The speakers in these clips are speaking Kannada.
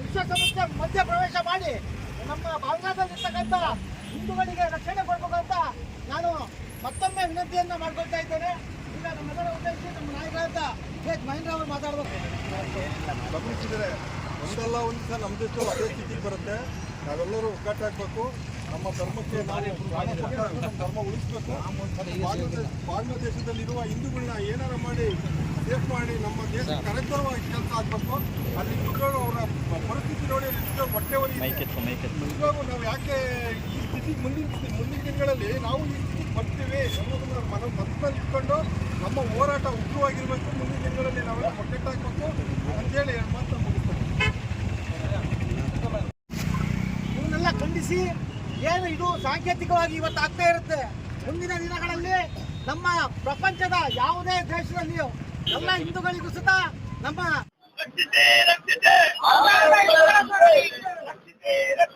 ವಿಶ್ವಸಂಸ್ಥೆ ಮಧ್ಯ ಪ್ರವೇಶ ಮಾಡಿ ನಮ್ಮ ಬಾಂಗ್ಲಾದಲ್ಲಿರ್ತಕ್ಕಂಥ ಹಿಂದೂಗಳಿಗೆ ರಕ್ಷಣೆ ಕೊಡಬೇಕಂತ ನಾನು ಮತ್ತೊಮ್ಮೆ ವಿನಂತಿಯನ್ನ ಮಾಡ್ಕೊಳ್ತಾ ಇದ್ದೇನೆ. ಈಗ ನಮ್ಮೆಲ್ಲರ ಉದ್ದೇಶಿಸಿ ನಮ್ಮ ನಾಯಕರಾದ ಕೆ ಮಹೇಂದ್ರ ಅವರು ಮಾತಾಡಬೇಕು. ಗಮನಿಸಿದರೆ ಒಂದಲ್ಲ ಒಂದು ಸಲ ನಮ್ಮ ಅದೇ ಸ್ಥಿತಿಗೆ ಬರುತ್ತೆ. ನಾವೆಲ್ಲರೂ ಒಗ್ಗಟ್ಟಾಗಬೇಕು ನಮ್ಮ ಧರ್ಮಕ್ಕೆ ನಾವು ನಮ್ಮ ಧರ್ಮ ಉಳಿಸ್ಬೇಕು. ಬಾಂಗ್ಲಾದೇಶದಲ್ಲಿರುವ ಹಿಂದೂಗಳನ್ನ ಏನಾರ ಮಾಡಿ ಸೇಫ್ ಮಾಡಿ ನಮ್ಮ ದೇಶ ಕರೆತರುವ ಕೆಲಸ ಆಗಬೇಕು. ಅಲ್ಲಿ ಮಕ್ಕಳು ಅವರ ಹೊಟ್ಟೆ ಹೊರಿ ನಿಜವಾಗ್ಲೂ ನಾವು ಯಾಕೆ ಈ ಸ್ಥಿತಿಗೆ ಮುಂದಿನ ಮುಂದಿನ ದಿನಗಳಲ್ಲಿ ನಾವು ಈ ಸ್ಥಿತಿಗೆ ಬರ್ತೀವಿ ಅನ್ನೋದನ್ನ ಮನ ಮನಸ್ಸಲ್ಲಿ ಇಟ್ಕೊಂಡು ನಮ್ಮ ಹೋರಾಟ ಉಗ್ರವಾಗಿರ್ಬೇಕು. ಮುಂದಿನ ದಿನಗಳಲ್ಲಿ ನಾವೆಲ್ಲ ಒಗ್ಗಟ್ಟಾಗಬೇಕು ಅಂತೇಳಿ ಮಾತ್ರ ಮಾತು ಮುಗಿಸ್ತೇನೆ. ಇವನ್ನೆಲ್ಲ ಖಂಡಿಸಿ ಏನು ಇದು ಸಾಂಕೇತಿಕವಾಗಿ ಇವತ್ತು ಆಗ್ತಾ ಇರುತ್ತೆ. ಮುಂದಿನ ದಿನಗಳಲ್ಲಿ ನಮ್ಮ ಪ್ರಪಂಚದ ಯಾವುದೇ ದೇಶದಲ್ಲಿಯೂ ಎಲ್ಲ ಹಿಂದೂಗಳಿಗೂ ಸುತ್ತ ನಮ್ಮ Yeah.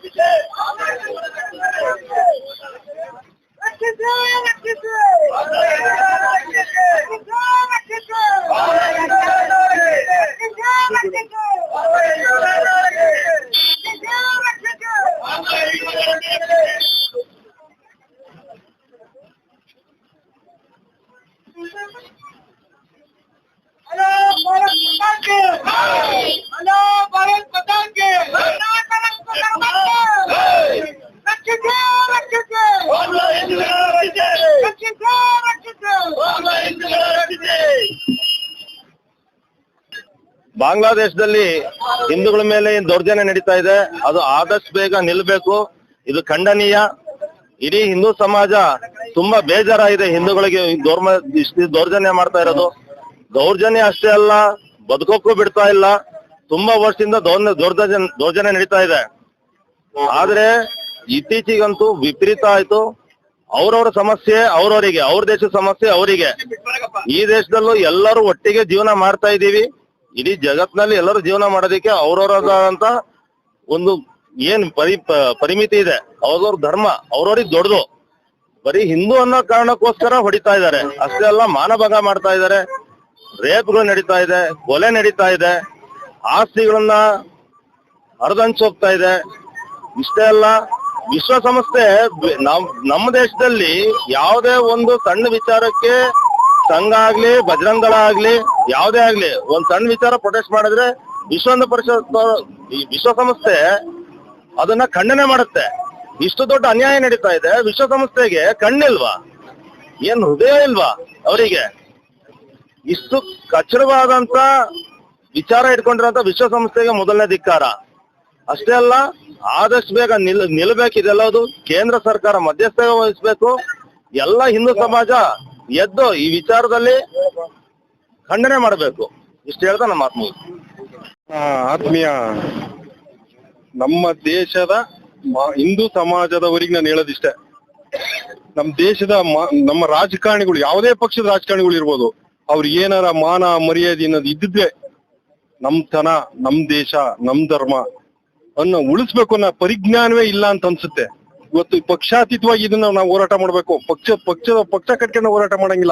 ಬಾಂಗ್ಲಾದೇಶದಲ್ಲಿ ಹಿಂದೂಗಳ ಮೇಲೆ ದೌರ್ಜನ್ಯ ನಡೀತಾ ಇದೆ, ಅದು ಆದಷ್ಟು ಬೇಗ ನಿಲ್ಬೇಕು. ಇದು ಖಂಡನೀಯ. ಇಡೀ ಹಿಂದೂ ಸಮಾಜ ತುಂಬಾ ಬೇಜಾರಾಗಿದೆ ಹಿಂದೂಗಳಿಗೆ ದೌರ್ಮ ದೌರ್ಜನ್ಯ ಮಾಡ್ತಾ ಇರೋದು. ದೌರ್ಜನ್ಯ ಅಷ್ಟೇ ಅಲ್ಲ, ಬದುಕೋಕ್ಕೂ ಬಿಡ್ತಾ ಇಲ್ಲ. ತುಂಬಾ ವರ್ಷದಿಂದ ದೌರ್ಜನ್ಯ ದೌರ್ಜನ್ಯ ನಡೀತಾ ಇದೆ. ಆದ್ರೆ ಇತ್ತೀಚೆಗಂತೂ ವಿಪರೀತ ಆಯ್ತು. ಅವ್ರವ್ರ ಸಮಸ್ಯೆ, ಅವ್ರವರಿಗೆ, ಅವ್ರ ದೇಶದ ಸಮಸ್ಯೆ, ಅವರಿಗೆ. ಈ ದೇಶದಲ್ಲೂ ಎಲ್ಲರೂ ಒಟ್ಟಿಗೆ ಜೀವನ ಮಾಡ್ತಾ ಇದೀವಿ ಇಡೀ ಜಗತ್ನಲ್ಲಿ ಎಲ್ಲರೂ ಜೀವನ ಮಾಡೋದಕ್ಕೆ ಅವ್ರವ್ರದಂತ ಒಂದು ಏನ್ ಪರಿ ಪರಿಮಿತಿ ಇದೆ. ಅವ್ರವ್ರ ಧರ್ಮ, ಅವ್ರವ್ರಿಗೆ ದೊಡ್ಡದು. ಬರೀ ಹಿಂದೂ ಅನ್ನೋ ಕಾರಣಕ್ಕೋಸ್ಕರ ಹೊಡಿತಾ ಇದ್ದಾರೆ. ಅಷ್ಟೇ ಅಲ್ಲ, ಮಾನಭಂಗ ಮಾಡ್ತಾ ಇದ್ದಾರೆ. ರೇಪ್ಗಳು ನಡೀತಾ ಇದೆ, ಕೊಲೆ ನಡೀತಾ ಇದೆ. ಆಸ್ತಿಗಳನ್ನ ಹರಿದಂಚೋಗ್ತಾ ಇದೆ. ಇಷ್ಟೇ ಅಲ್ಲ ವಿಶ್ವಸಂಸ್ಥೆ ನಮ್, ನಮ್ಮ ದೇಶದಲ್ಲಿ ಯಾವುದೇ ಒಂದು ಸಣ್ಣ ವಿಚಾರಕ್ಕೆ ಸಂಘ ಆಗ್ಲಿ ಬಜರಂಗ ದಳ ಆಗ್ಲಿ, ಯಾವುದೇ ಆಗ್ಲಿ, ಒಂದ್ ಸಣ್ಣ ವಿಚಾರ ಪ್ರೊಟೆಸ್ಟ್ ಮಾಡಿದ್ರೆ ವಿಶ್ವ ಪರಿಷತ್ ಈ ವಿಶ್ವಸಂಸ್ಥೆ ಅದನ್ನ ಖಂಡನೆ ಮಾಡುತ್ತೆ. ಇಷ್ಟು ದೊಡ್ಡ ಅನ್ಯಾಯ ನಡೀತಾ ಇದೆ. ವಿಶ್ವಸಂಸ್ಥೆಗೆ ಕಣ್ಣಿಲ್ವಾ? ಏನ್ ಹೃದಯ ಇಲ್ವಾ ಅವರಿಗೆ? ಇಷ್ಟು ಕಚ್ಚಡವಾದಂತ ವಿಚಾರ ಇಟ್ಕೊಂಡಿರೋಂತ ವಿಶ್ವಸಂಸ್ಥೆಗೆ ಮೊದಲನೇ ಧಿಕ್ಕಾರ. ಅಷ್ಟೇ ಅಲ್ಲ, ಆದಷ್ಟು ಬೇಗ ನಿಲ್ ನಿಲ್ಬೇಕಿದೆಲ್ಲದು ಕೇಂದ್ರ ಸರ್ಕಾರ ಮಧ್ಯಸ್ಥ ವಹಿಸ್ಬೇಕು. ಎಲ್ಲ ಹಿಂದೂ ಸಮಾಜ ಎದ್ದು ಈ ವಿಚಾರದಲ್ಲಿ ಖಂಡನೆ ಮಾಡಬೇಕು. ಇಷ್ಟು ಹೇಳ್ತಾ ನಮ್ಮ ಆತ್ಮ ಆತ್ಮೀಯ, ನಮ್ಮ ದೇಶದ ಹಿಂದೂ ಸಮಾಜದವರಿಗೆ ನಾನು ಹೇಳೋದಿಷ್ಟೇ. ನಮ್ಮ ದೇಶದ ನಮ್ಮ ರಾಜಕಾರಣಿಗಳು, ಯಾವುದೇ ಪಕ್ಷದ ರಾಜಕಾರಣಿಗಳು ಇರ್ಬೋದು, ಅವ್ರು ಏನಾರ ಮಾನ ಮರ್ಯಾದೆ ಅನ್ನೋದು ಇದ್ದಿದ್ರೆ ನಮ್ ತನ, ನಮ್ ದೇಶ, ನಮ್ ಧರ್ಮ ಅನ್ನ ಉಳಿಸ್ಬೇಕು ಅನ್ನೋ ಪರಿಜ್ಞಾನವೇ ಇಲ್ಲ ಅಂತ ಅನ್ಸುತ್ತೆ. ಇವತ್ತು ಪಕ್ಷಾತೀತವಾಗಿ ಇದನ್ನ ನಾವು ಹೋರಾಟ ಮಾಡ್ಬೇಕು. ಪಕ್ಷ, ಪಕ್ಷದ, ಪಕ್ಷ ಕಟ್ಕೊಂಡು ಹೋರಾಟ ಮಾಡಂಗಿಲ್ಲ.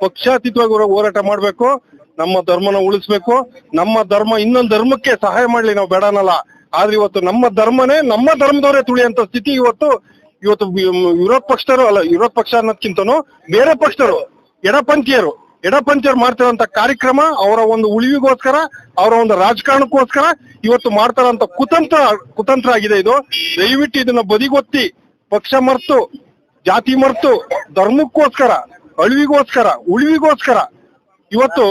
ಪಕ್ಷಾತೀತವಾಗಿ ಹೊರ- ಹೋರಾಟ ಮಾಡ್ಬೇಕು. ನಮ್ಮ ಧರ್ಮನ ಉಳಿಸ್ಬೇಕು. ನಮ್ಮ ಧರ್ಮ ಇನ್ನೊಂದು ಧರ್ಮಕ್ಕೆ ಸಹಾಯ ಮಾಡ್ಲಿ ನಾವು ಬೇಡನಲ್ಲ. ಆದ್ರೆ ಇವತ್ತು ನಮ್ಮ ಧರ್ಮನೇ ನಮ್ಮ ಧರ್ಮದವರೇ ತುಳಿಯಂತ ಸ್ಥಿತಿ ಇವತ್ತು ಇವತ್ತು ವಿರೋಧ ಪಕ್ಷದವರು ಅಲ್ಲ ವಿರೋಧ ಪಕ್ಷ ಅನ್ನೋದ್ಕಿಂತನೂ ಬೇರೆ ಪಕ್ಷದವರು, ಎಡಪಂಥೀಯರು. ಎಡಪಂಥೀಯರು ಮಾಡ್ತಿರೋಂತ ಕಾರ್ಯಕ್ರಮ, ಅವರ ಒಂದು ಉಳಿವಿಗೋಸ್ಕರ, ಅವರ ಒಂದು ರಾಜಕಾರಣಕ್ಕೋಸ್ಕರ ಇವತ್ತು ಮಾಡ್ತಾರಂತ ಕುತಂತ್ರ ಕುತಂತ್ರ ಆಗಿದೆ ಇದು. ದಯವಿಟ್ಟು ಇದನ್ನ ಬದಿಗೊತ್ತಿ, ಪಕ್ಷ ಮರ್ತು, ಜಾತಿ ಮರ್ತು, ಧರ್ಮಕ್ಕೋಸ್ಕರ, ಅಳಿವಿಗೋಸ್ಕರ, ಉಳಿವಿಗೋಸ್ಕರ ಇವತ್ತು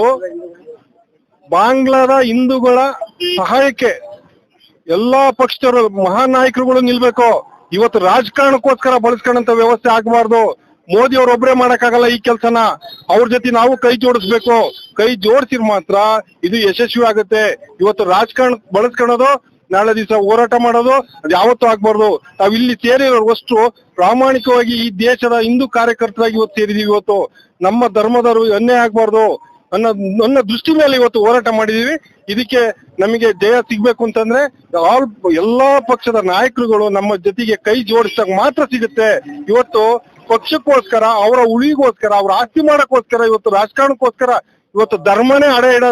ಬಾಂಗ್ಲಾದ ಹಿಂದೂಗಳ ಸಹಾಯಕ್ಕೆ ಎಲ್ಲಾ ಪಕ್ಷದವರು ಮಹಾನಾಯಕರುಗಳು ನಿಲ್ಬೇಕು. ಇವತ್ತು ರಾಜಕಾರಣಕ್ಕೋಸ್ಕರ ಬಳಸ್ಕೊಂಡಂತ ವ್ಯವಸ್ಥೆ ಆಗಬಾರ್ದು. ಮೋದಿ ಅವ್ರ ಒಬ್ಬರೇ ಮಾಡಕ್ಕಾಗಲ್ಲ ಈ ಕೆಲಸನ. ಅವ್ರ ಜೊತೆ ನಾವು ಕೈ ಜೋಡಿಸ್ಬೇಕು. ಕೈ ಜೋಡಿಸಿರ್ ಮಾತ್ರ ಇದು ಯಶಸ್ವಿ ಆಗುತ್ತೆ. ಇವತ್ತು ರಾಜಕಾರಣ ಬಳಸ್ಕೊಳ್ಳೋದು, ನಾಳೆ ದಿವಸ ಹೋರಾಟ ಮಾಡೋದು, ಅದು ಯಾವತ್ತೂ ಆಗ್ಬಾರ್ದು. ನಾವ್ ಇಲ್ಲಿ ಸೇರಿರೋ ವಸ್ತು ಪ್ರಾಮಾಣಿಕವಾಗಿ ಈ ದೇಶದ ಹಿಂದೂ ಕಾರ್ಯಕರ್ತರಾಗಿ ಇವತ್ತು ಸೇರಿದೀವಿ ಇವತ್ತು. ನಮ್ಮ ಧರ್ಮದವರು ಅನ್ಯಾಯ ಆಗ್ಬಾರ್ದು. ಅನ್ನೋ ನನ್ನ ದೃಷ್ಟಿ ಮೇಲೆ ಇವತ್ತು ಹೋರಾಟ ಮಾಡಿದೀವಿ. ಇದಕ್ಕೆ ನಮಗೆ ಜಯ ಸಿಗ್ಬೇಕು ಅಂತಂದ್ರೆ, ಆಲ್, ಎಲ್ಲಾ ಪಕ್ಷದ ನಾಯಕರುಗಳು ನಮ್ಮ ಜೊತೆಗೆ ಕೈ ಜೋಡಿಸಿದಾಗ ಮಾತ್ರ ಸಿಗುತ್ತೆ. ಇವತ್ತು ಪಕ್ಷಕ್ಕೋಸ್ಕರ, ಅವರ ಉಳಿಗೋಸ್ಕರ, ಅವ್ರ ಆಸ್ತಿ ಮಾಡಕ್ಕೋಸ್ಕರ, ಇವತ್ತು ರಾಜಕಾರಣಕ್ಕೋಸ್ಕರ, ಇವತ್ತು ಧರ್ಮನೇ ಅಡೆ ಇಡ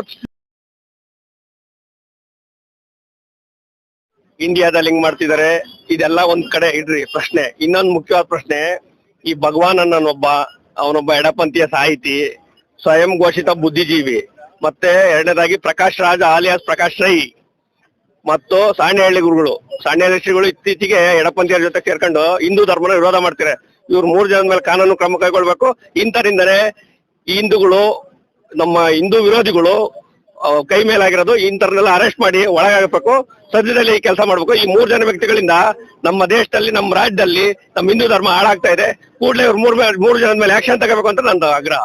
ಇಂಡಿಯಾದಲ್ಲಿ ಹಿಂಗ್ ಮಾಡ್ತಿದ್ದಾರೆ, ಇದೆಲ್ಲ ಒಂದ್ ಕಡೆ ಇಡ್ರಿ, ಪ್ರಶ್ನೆ. ಇನ್ನೊಂದ್ ಮುಖ್ಯವಾದ ಪ್ರಶ್ನೆ, ಈ ಭಗವಾನ್ ಅನ್ನೋನೊಬ್ಬ, ಅವನೊಬ್ಬ ಎಡಪಂಥೀಯ ಸಾಹಿತಿ, ಸ್ವಯಂ ಘೋಷಿತ ಬುದ್ಧಿಜೀವಿ, ಮತ್ತೆ ಎರಡನೇದಾಗಿ ಪ್ರಕಾಶ್ ರಾಜ್ ಆಲಿಯಾಸ್ ಪ್ರಕಾಶ್ ರೈ, ಮತ್ತು ಸಾಣೆಹಳ್ಳಿ ಗುರುಗಳು. ಸಾಣೆಹಳ್ಳಿ ಶ್ರೀಗಳು ಇತ್ತೀಚೆಗೆ ಎಡಪಂಥೀಯರ ಜೊತೆ ಸೇರ್ಕೊಂಡು ಹಿಂದೂ ಧರ್ಮನ ವಿರೋಧ ಮಾಡ್ತಾರೆ ಇವ್ರು ಮೂರ್ ಜನದ ಮೇಲೆ ಕಾನೂನು ಕ್ರಮ ಕೈಗೊಳ್ಬೇಕು. ಇಂಥರಿಂದನೇ ಈ ಹಿಂದೂಗಳು, ನಮ್ಮ ಹಿಂದೂ ವಿರೋಧಿಗಳು ಕೈ ಮೇಲಾಗಿರೋದು ಇಂಥರ್ನೆಲ್ಲ ಅರೆಸ್ಟ್ ಮಾಡಿ ಒಳಗಾಗಬೇಕು. ಸದ್ಯದಲ್ಲಿ ಕೆಲಸ ಮಾಡ್ಬೇಕು. ಈ ಮೂರ್ ಜನ ವ್ಯಕ್ತಿಗಳಿಂದ ನಮ್ಮ ದೇಶದಲ್ಲಿ, ನಮ್ಮ ರಾಜ್ಯದಲ್ಲಿ, ನಮ್ಮ ಹಿಂದೂ ಧರ್ಮ ಹಾಳಾಗ್ತಾ ಇದೆ. ಕೂಡಲೇ ಇವ್ರು ಮೂರ್ ಮೂರು ಜನದ ಮೇಲೆ ಆಕ್ಷನ್ ತಗೋಬೇಕು ಅಂತ ನಂದು ಆಗ್ರಹ.